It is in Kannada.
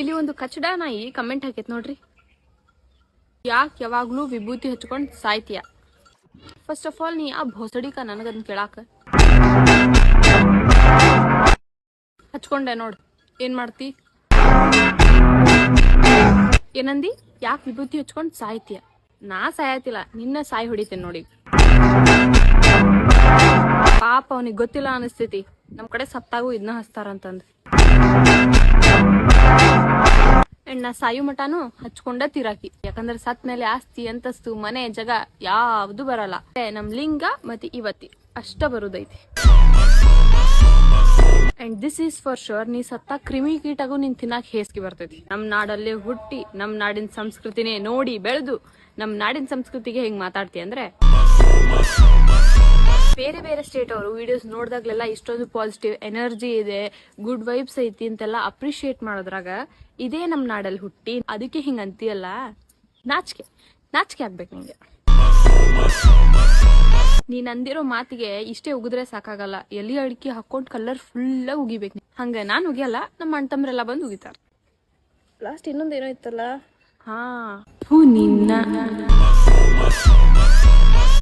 ಇಲ್ಲಿ ಒಂದು ಕಚಡ ನಾಯಿ ಕಮೆಂಟ್ ಹಾಕೈತ್ ನೋಡ್ರಿ. ಯಾಕೆ ಯಾವಾಗ್ಲೂ ವಿಭೂತಿ ಹಚ್ಕೊಂಡ್ ಸಾಯ್ತೀಯ? ಫಸ್ಟ್ ಆಫ್ ಆಲ್ ನೀ ಆ ಭೋಸಡಿಕ ನನಗದ್ ಕೇಳಾಕ. ಹಚ್ಕೊಂಡೆ ನೋಡ್, ಏನ್ ಮಾಡ್ತಿ? ಏನಂದಿ? ಯಾಕೆ ವಿಭೂತಿ ಹಚ್ಕೊಂಡ್ ಸಾಯ್ತೀಯ? ನಾ ಸಾಯತಿಲ್ಲ, ನಿನ್ನ ಸಾಯಿ ಹೊಡಿತೇನೆ ನೋಡಿ. ಪಾಪ ಅವನಿಗೆ ಗೊತ್ತಿಲ್ಲ ಅನಿಸ್ತೈತಿ. ನಮ್ ಕಡೆ ಸತ್ತಾಗೂ ಇದನ್ನ ಹಚ್ತಾರಂತಂದ್. ಅಂಡ್ ನಾ ಸಾಯು ಮಠಾನು ಹಚ್ಕೊಂಡ ತಿರಾಕಿ. ಯಾಕಂದ್ರೆ ಸತ್ ಮೇಲೆ ಆಸ್ತಿ, ಅಂತಸ್ತು, ಮನೆ, ಜಗ ಯಾವ್ದು ಬರಲ್ಲ. ನಮ್ ಲಿಂಗ ಮತ್ತೆ ಇವತ್ತಿ. ಅಷ್ಟ ಬರುದೈತಿ. And this is for sure ನೀ ಸತ್ತ ಕ್ರಿಮಿ ಕೀಟಗೂ ನಿನ್ ತಿನ್ನಾಕ ಹೇಸ್ಕಿ ಬರ್ತೈತಿ. ನಮ್ ನಾಡಲ್ಲೇ ಹುಟ್ಟಿ, ನಮ್ ನಾಡಿನ ಸಂಸ್ಕೃತಿನೇ ನೋಡಿ ಬೆಳೆದು, ನಮ್ ನಾಡಿನ ಸಂಸ್ಕೃತಿಗೆ ಹೆಂಗ್ ಮಾತಾಡ್ತಿ ಅಂದ್ರೆ? ಬೇರೆ ಬೇರೆ ಸ್ಟೇಟ್ ಅವರು ವಿಡಿಯೋಸ್ ನೋಡಿದಾಗ್ಲೆಲ್ಲ ಇಷ್ಟೊಂದು ಪಾಸಿಟಿವ್ ಎನರ್ಜಿ ಇದೆ ಗುಡ್ ವೈಬ್ಸ್ ಐತಿ ಅಂತೆಲ್ಲ ಅಪ್ರಿಶಿಯೇಟ್ ಮಾಡೋದ್ರಾಗ ಇದೇ ನಮ್ ನಾಡಲ್ಲಿ ಹುಟ್ಟಿ ಅದಕ್ಕೆ ಹಿಂಗ ಅಂತೀಯಲ್ಲ? ನಾಚಿಕೆ ನಾಚಿಕೆ ಆಗ್ಬೇಕು ನಿಂಗೆ. ನೀನ್ ಅಂದಿರೋ ಮಾತಿಗೆ ಇಷ್ಟೇ ಉಗಿದ್ರೆ ಸಾಕಾಗಲ್ಲ. ಎಲ್ಲಿ ಅಡಿಕೆ ಹಾಕೊಂಡ್ ಕಲರ್ ಫುಲ್ಲ ಉಗಿಬೇಕು. ಹಂಗ ನಾನು ಉಗಿಯಲ್ಲ ನಮ್ಮ ಅಣ್ಣ ತಮ್ರೆಲ್ಲ ಬಂದು ಉಗಿತಾರ. ಲಾಸ್ಟ್ ಇನ್ನೊಂದ್ ಏನೋ ಇತ್ತಲ್ಲ? ಹಾ. ಹೂ ನಿನ್ನ